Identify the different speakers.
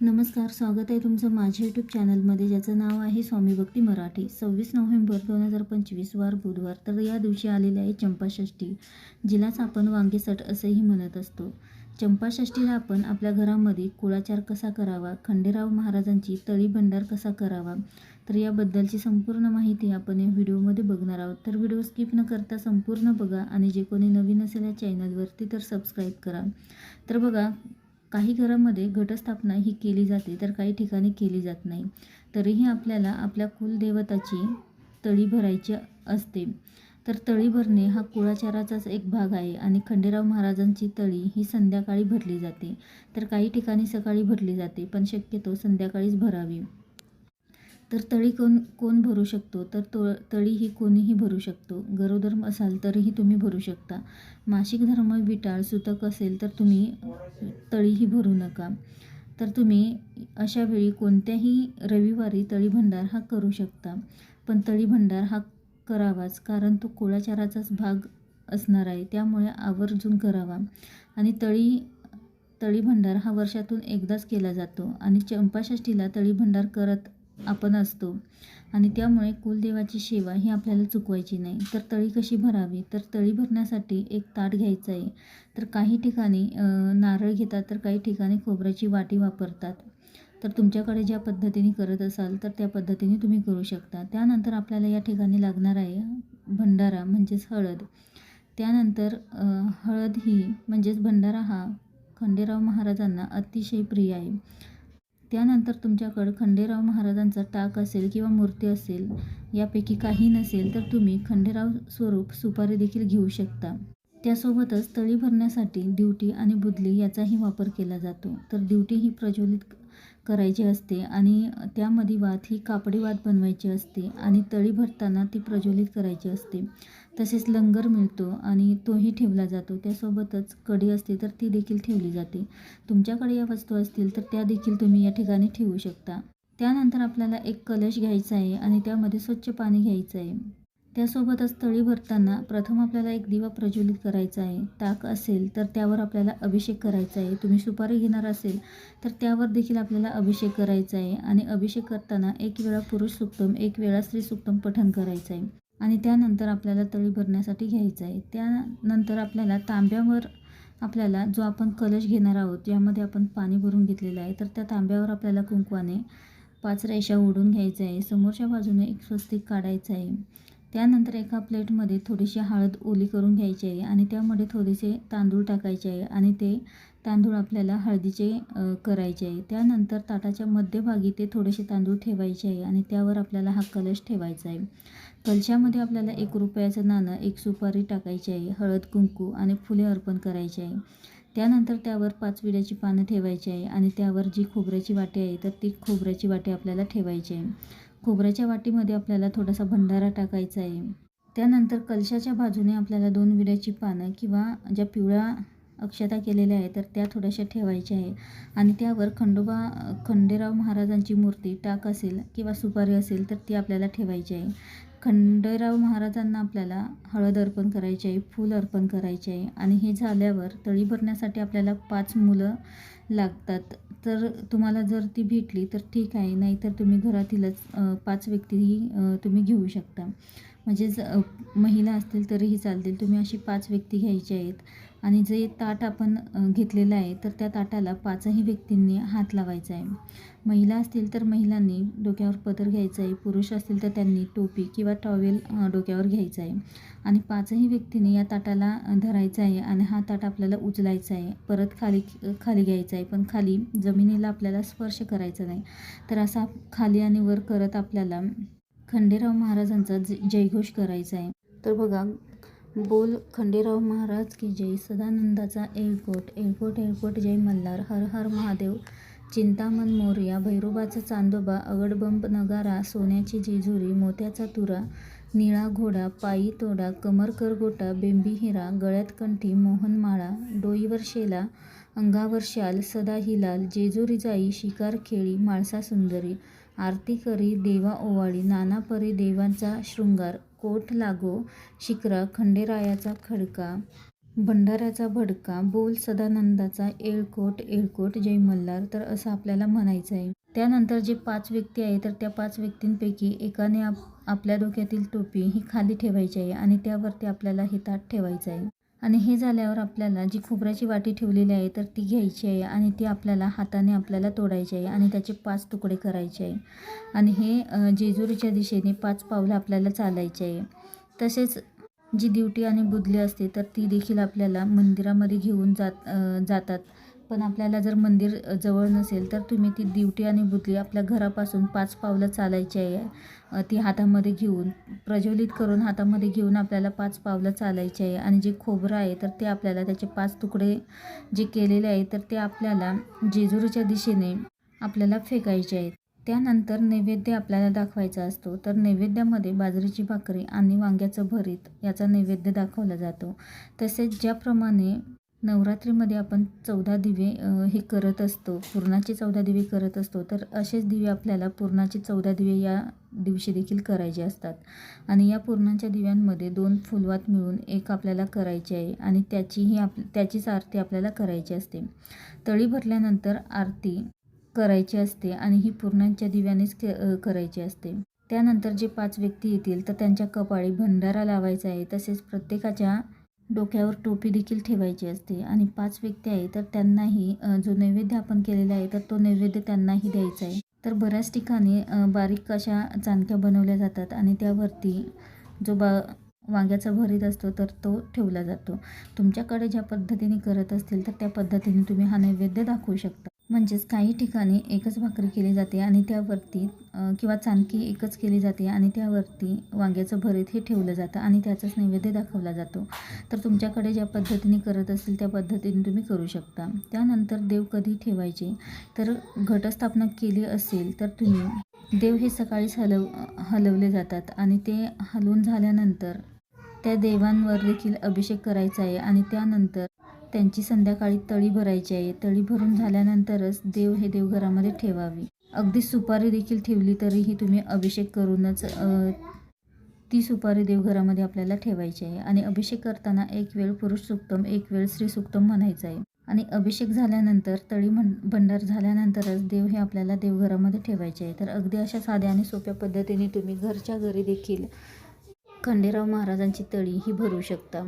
Speaker 1: नमस्कार स्वागत आहे तुमचं माझ्या यूट्यूब चॅनलमध्ये ज्याचं नाव आहे स्वामी भक्ती मराठी. सव्वीस नोव्हेंबर दोन हजार पंचवीस वार बुधवार. तर या दिवशी आलेली आहे चंपाषष्ठी जिलाच आपण वांगेसट असंही म्हणत असतो. चंपाषष्ठीला आपण आपल्या घरामध्ये कुळाचार कसा करावा खंडेराव महाराजांची तळी भंडार कसा करावा तर याबद्दलची संपूर्ण माहिती आपण या व्हिडिओमध्ये बघणार आहोत. तर व्हिडिओ स्किप न करता संपूर्ण बघा आणि जे कोणी नवीन असेल या चॅनलवरती तर सबस्क्राईब करा. तर बघा काही घरामध्ये घटस्थापना ही केली जाते तर काही ठिकाणी केली जात नाही. तरीही आपल्याला आपल्या कुलदेवताची तळी भरायची असते. तर तळी भरणे हा कुळाचाराचाच एक भाग आहे आणि खंडेराव महाराजांची तळी ही संध्याकाळी भरली जाते. तर काही ठिकाणी सकाळी भरली जाते पण शक्यतो संध्याकाळीच भरावी. तर तळी कोण कोण भरू शकतो? तर तो तळी ही कोणीही भरू शकतो. गरोदर असाल तरीही तुम्ही भरू शकता. मासिक धर्म विटाळ सुतक असेल तर तुम्ही तळीही भरू नका. तर तुम्ही अशा वेळी कोणत्याही रविवारी तळी भंडार हा करू शकता. पण तळी भंडार हा करावाच कारण तो कुळाचाराचाच भाग असणार आहे. त्यामुळे आवर्जून करावा. आणि तळी तळी भंडार हा वर्षातून एकदाच केला जातो. आणि चंपाषष्ठीला तळी भंडार करत आपण असतो. आणि त्यामुळे कुलदेवाची सेवा ही आपल्याला चुकवायची नाही. तर तळी कशी भरावी? तर तळी भरण्यासाठी एक ताट घ्यायचं आहे. तर काही ठिकाणी नारळ घेतात तर काही ठिकाणी खोबऱ्याची वाटी वापरतात. तर तुमच्याकडे ज्या पद्धतीने करत असाल तर त्या पद्धतीने तुम्ही करू शकता. त्यानंतर आपल्याला या ठिकाणी लागणार आहे भंडारा म्हणजेच हळद. त्यानंतर हळद ही म्हणजेच भंडारा हा खंडेराव महाराजांना अतिशय प्रिय आहे. त्यानंतर तुमच्याकडं खंडेराव महाराजांचा टाक असेल किंवा मूर्ती असेल यापैकी काही नसेल तर तुम्ही खंडेराव स्वरूप सुपारी देखील घेऊ शकता. त्यासोबतच तळी भरण्यासाठी ड्युटी आणि बुदली याचाही वापर केला जातो. तर ड्युटी ही प्रज्वलित करायची असते आणि त्यामध्ये वात ही कापडी वात बनवायची असते आणि तळी भरताना ती प्रज्वलित करायची असते. तसेच लंगर मिळतो आणि तोही ठेवला जातो. त्यासोबतच कढी असते तर ती देखील ठेवली जाते. तुमच्याकडे या वस्तू असतील तर त्या देखील तुम्ही या ठिकाणी ठेवू शकता. त्यानंतर आपल्याला एक कलश घ्यायचा आहे आणि त्यामध्ये स्वच्छ पाणी घ्यायचं आहे. त्यासोबतच तळी भरताना प्रथम आपल्याला एक दिवा प्रज्वलित करायचा आहे. ताक असेल तर त्यावर आपल्याला अभिषेक करायचा आहे. तुम्ही सुपारी घेणार असेल तर त्यावर देखील आपल्याला अभिषेक करायचा आहे. आणि अभिषेक करताना एक वेळा पुरुष सुक्तम एक वेळा स्त्री सुक्तम पठण करायचं आहे. आणि त्यानंतर आपल्याला तळी भरण्यासाठी घ्यायचं आहे. त्यानंतर आपल्याला तांब्यावर आपल्याला जो आपण कलश घेणार आहोत यामध्ये आपण पाणी भरून घेतलेलं आहे. तर त्या तांब्यावर आपल्याला कुंकवाने पाच रेषा ओढून घ्यायचं आहे. समोरच्या बाजूने एक स्वस्तिक काढायचं आहे. त्यानंतर एका प्लेटमध्ये थोडीशी हळद ओली करून घ्यायची आहे आणि त्यामध्ये थोडेसे तांदूळ टाकायचे आहे आणि ते तांदूळ आपल्याला हळदीचे करायचे आहे. त्यानंतर ताटाच्या मध्यभागी ते थोडेसे तांदूळ ठेवायचे आहे आणि त्यावर आपल्याला हा कलश ठेवायचा आहे. कलशामध्ये आपल्याला एक रुपयाचं नाणं एक सुपारी टाकायची आहे हळद कुंकू आणि फुले अर्पण करायची आहे. त्यानंतर त्यावर पाच विड्याची पानं ठेवायची आहे आणि त्यावर जी खोबऱ्याची वाटी आहे तर ती खोबऱ्याची वाटी आपल्याला ठेवायची आहे. खोबऱ्याच्या वाटीमध्ये आपल्याला थोडासा भंडारा टाकायचा आहे. त्यानंतर कलशाच्या बाजूने आपल्याला दोन विड्याची पानं किंवा ज्या पिवळ्या अक्षता केलेल्या आहे तर त्या थोड्याशा ठेवायच्या आहे आणि त्यावर खंडोबा खंडेराव महाराजांची मूर्ती टाक असेल किंवा सुपारी असेल तर ती आपल्याला ठेवायची आहे. खंडेराव महाराजांना आपल्याला हळद अर्पण करायची आहे फूल अर्पण करायचे आहे. आणि हे झाल्यावर तळी भरण्यासाठी आपल्याला पाच मुलं लागतात. तर तुम्हाला जर ती भेटली तर ठीक आहे. नाहीतर तुम्ही घरातीलच पाच व्यक्तीही तुम्ही घेऊ शकता. म्हणजे महिला असतील तरीही चालतील. तुम्ही अशी पाच व्यक्ती घ्यायची आहेत. आणि जे ताट आपण घेतलेलं आहे तर त्या ताटाला पाचही व्यक्तींनी हात लावायचा आहे. महिला असतील तर महिलांनी डोक्यावर पदर घ्यायचा आहे. पुरुष असतील तर त्यांनी टोपी किंवा टॉवेल डोक्यावर घ्यायचा आहे. आणि पाचही व्यक्तींनी या ताटाला धरायचं आहे आणि हा ताट आपल्याला उचलायचा आहे. परत खाली खाली घ्यायचा आहे. पण खाली जमिनीला आपल्याला स्पर्श करायचा नाही. तर असा खाली आणि वर करत आपल्याला खंडेराव महाराजांचा जयघोष करायचा आहे. तर बघा बोल खंडेराव महाराज की जय. सदानंदाचा एळकोट एळकोट एळकोट जय मल्हार. हर हर महादेव. चिंतामन मोर्या भैरोबाचा चांदोबा अगडबंब नगारा सोन्याची जेजुरी मोत्याचा तुरा निळा घोडा पायी तोडा कमरकर गोटा बेंबी हिरा गळ्यात कंठी मोहनमाळा डोईवर शेला अंगावर शाल सदा हिलाल जेजुरी जाई शिकार खेळी माळसा सुंदरी आरती करी देवा ओवाळी नाना परी देवांचा शृंगार कोट लागो शिकरा खंडेरायाचा खडका भंडाऱ्याचा भडका बोल सदानंदाचा एळकोट एळकोट जय मल्हार तर असं आपल्याला म्हणायचं आहे. त्यानंतर जे पाच व्यक्ती आहे तर त्या पाच व्यक्तींपैकी एकाने आप आपल्या डोक्यातील टोपी ही खाली ठेवायची आहे आणि त्यावरती आपल्याला हे ताट ठेवायचं आहे. आणि हे झाल्यावर आपल्याला जी खोबऱ्याची वाटी ठेवलेली आहे तर ती घ्यायची आहे आणि ती आपल्याला हाताने आपल्याला तोडायची आहे आणि त्याचे पाच तुकडे करायचे आहे. आणि हे जेजुरीच्या दिशेने पाच पावलं आपल्याला चालायचे आहे. तसेच जी दिवटी आणि बुदली असते तर ती देखील आपल्याला मंदिरामध्ये घेऊन जात जातात. पण आपल्याला जर मंदिर जवळ नसेल तर तुम्ही ती दिवटी आणि बुदली आपल्या घरापासून पाच पावलं चालायची आहे. ती हातामध्ये घेऊन प्रज्वलित करून हातामध्ये घेऊन आपल्याला पाच पावलं चालायची आहे. आणि जे खोबरं आहे तर ते आपल्याला त्याचे पाच तुकडे जे केलेले आहे तर ते आपल्याला जेजुरीच्या दिशेने आपल्याला फेकायचे आहेत. त्यानंतर नैवेद्य आपल्याला दाखवायचा असतो. तर नैवेद्यामध्ये बाजरीची भाकरी आणि वांग्याचं भरीत याचा नैवेद्य दाखवला जातो. तसेच ज्याप्रमाणे नवरात्रीमध्ये आपण चौदा दिवे हे करत असतो. पुरणाचे चौदा दिवे करत असतो. तर असेच दिवे आपल्याला पुरणाचे चौदा दिवे या दिवशी देखील करायचे असतात. आणि या पुरणाच्या दिव्यांमध्ये दोन फुलवात मिळून एक आपल्याला करायची आहे आणि त्याचीही आप त्याचीच आरती आपल्याला करायची असते. तळी भरल्यानंतर आरती करायची असते आणि ही पूर्णांच्या दिव्यानेच करायची असते. त्यानंतर जे पाच व्यक्ती येतील तर त्यांच्या कपाळी भंडारा लावायचा आहे. तसेच प्रत्येकाच्या डोक्यावर टोपी देखील ठेवायची असते. आणि पाच व्यक्ती आहे तर त्यांनाही जो नैवेद्य आपण केलेला आहे तर तो नैवेद्य त्यांनाही द्यायचा आहे. तर बऱ्याच ठिकाणी बारीक अशा चाणक्या बनवल्या जातात आणि त्यावरती जो बा वांग्याचा भरीत असतो तर तो ठेवला जातो. तुमच्याकडे ज्या पद्धतीने करत असतील तर त्या पद्धतीने तुम्ही हा नैवेद्य दाखवू शकता. म्हणजेच काही ठिकाणी एकच भाकरी केली जाते आणि त्यावरती किंवा चांदकी एकच केली जाते आणि त्यावरती वांग्याचं भरीत हे ठेवलं जातं आणि त्याचाच नैवेद्य दाखवला जातो. तर तुमच्याकडे ज्या पद्धतीने करत असेल त्या पद्धतीने तुम्ही करू शकता. त्यानंतर देव कधी ठेवायचे? तर घटस्थापना केली असेल तर तुम्ही देव हे सकाळीच हलव हलवले जातात आणि ते हलवून झाल्यानंतर त्या देवांवर देखील अभिषेक करायचा आहे आणि त्यानंतर त्यांची संध्याकाळी तळी भरायची आहे. तळी भरून झाल्यानंतरच देव हे देवघरामध्ये ठेवावी. अगदी सुपारी देखील ठेवली तरीही तुम्ही अभिषेक करूनच ती सुपारी देवघरामध्ये आपल्याला ठेवायची आहे. आणि अभिषेक करताना एक वेळ पुरुष सुक्तम एक वेळ स्त्री सुक्तम म्हणायचं आहे. आणि अभिषेक झाल्यानंतर तळी म्हण भंडार झाल्यानंतरच देव हे आपल्याला देवघरामध्ये ठेवायचे आहे. तर अगदी अशा साध्या आणि सोप्या पद्धतीने तुम्ही घरच्या घरी देखील खंडेराव महाराजांची तळी ही भरू शकता.